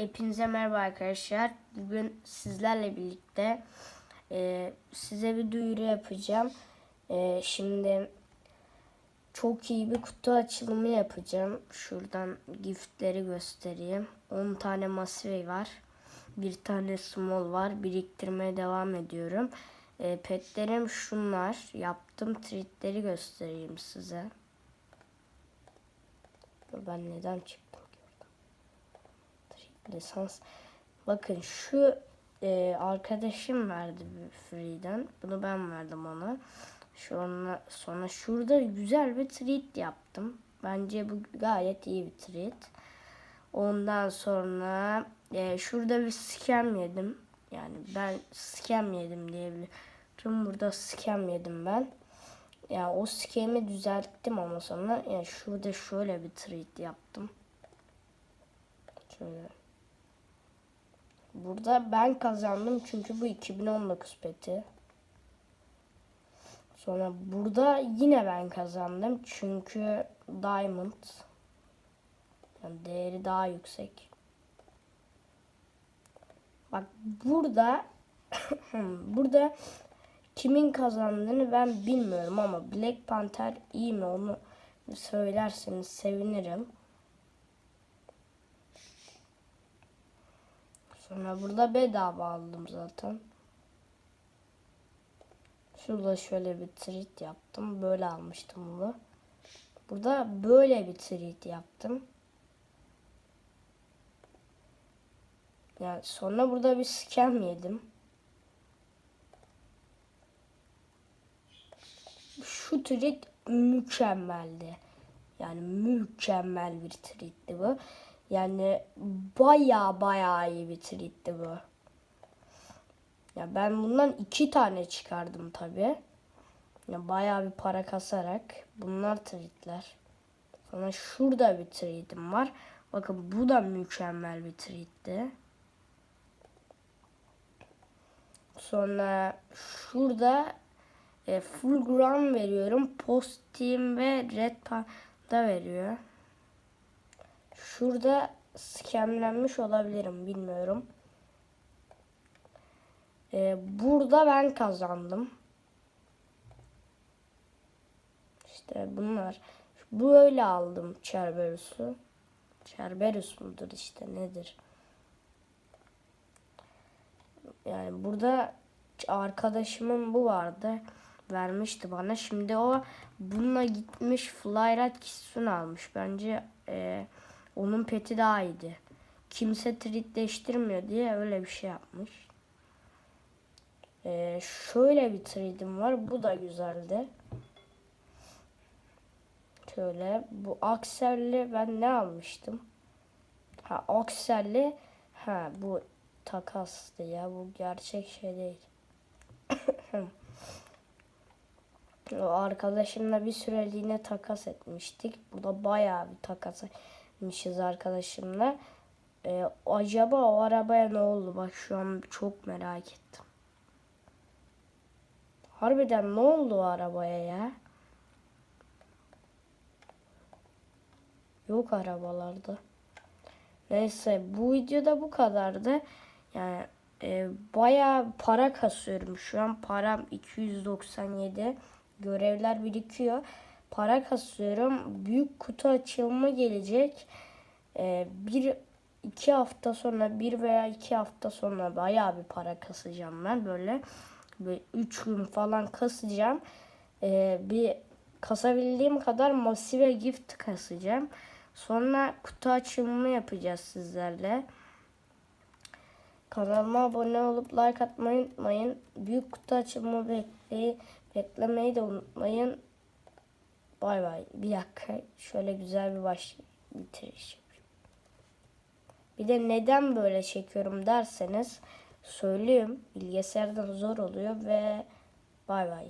Hepinize merhaba arkadaşlar. Bugün sizlerle birlikte e, size bir duyuru yapacağım. E, şimdi çok iyi bir kutu açılımı yapacağım. Şuradan giftleri göstereyim. 10 tane masvey var. Bir tane small var. Biriktirmeye devam ediyorum. E, petlerim şunlar. Yaptım treatleri göstereyim size. Ben neden çıktım? Lisans. Bakın şu e, arkadaşım verdi free'den. Bunu ben verdim ona. Sonra, sonra şurada güzel bir treat yaptım. Bence bu gayet iyi bir treat. Ondan sonra e, şurada bir scam yedim. Yani ben scam yedim diyebilirim. Burada scam yedim ben. Ya o scam'i düzelttim ama sonra yani şurada şöyle bir treat yaptım. Şöyle. Burada ben kazandım çünkü bu 2019 peti. Sonra burada yine ben kazandım çünkü diamond. Yani değeri daha yüksek. Bak burada burada kimin kazandığını ben bilmiyorum ama Black Panther iyi mi onu söylerseniz sevinirim. Sonra burada bedava aldım zaten. Şurada şöyle bir treat yaptım. Böyle almıştım bunu. Burada böyle bir treat yaptım. Yani sonra burada bir scam yedim. Şu treat mükemmeldi. Yani mükemmel bir treatti bu. Yani baya baya iyi bir treatti bu. Ya ben bundan iki tane çıkardım tabi. Ya baya bir para kasarak. Bunlar treatler. Sonra şurada bir treatim var. Bakın bu da mükemmel bir treatti. Sonra şurada e, full gram veriyorum. Post team ve red panda veriyor. Şurada skemlenmiş olabilirim bilmiyorum. Ee, burada ben kazandım. İşte bunlar. Böyle aldım Cerberus'u. Cerberus mudur işte nedir? Yani burada arkadaşımın bu vardı. Vermişti bana. Şimdi o bununla gitmiş Flyrat Kitsune almış. Bence e, onun peti daha iyiydi. Kimse treatleştirmiyor diye öyle bir şey yapmış. Ee, şöyle bir treatim var. Bu da güzeldi. Şöyle bu akselli ben ne almıştım? Ha akselli ha bu takastı ya bu gerçek şey değil. o arkadaşımla bir süreliğine takas etmiştik. Burada bayağı bir takas etmişiz arkadaşımla. Ee, acaba o arabaya ne oldu? Bak şu an çok merak ettim. Harbiden ne oldu o arabaya ya? Yok arabalarda. Neyse bu videoda bu kadardı. Yani e, bayağı para kasıyorum. Şu an param 297. Görevler birikiyor. Para kasıyorum. Büyük kutu açılımı gelecek. E, bir iki hafta sonra bir veya iki hafta sonra bayağı bir para kasacağım ben böyle. Böyle üç gün falan kasacağım. E, bir kasabildiğim kadar masive gift kasacağım. Sonra kutu açılımı yapacağız sizlerle. Kanalıma abone olup like atmayı unutmayın. Büyük kutu açılımı bekleyi, beklemeyi de unutmayın. Bay bay. Bir dakika. Şöyle güzel bir baş bitiriş. Bir de neden böyle çekiyorum derseniz söyleyeyim. Bilgisayardan zor oluyor ve bay bay.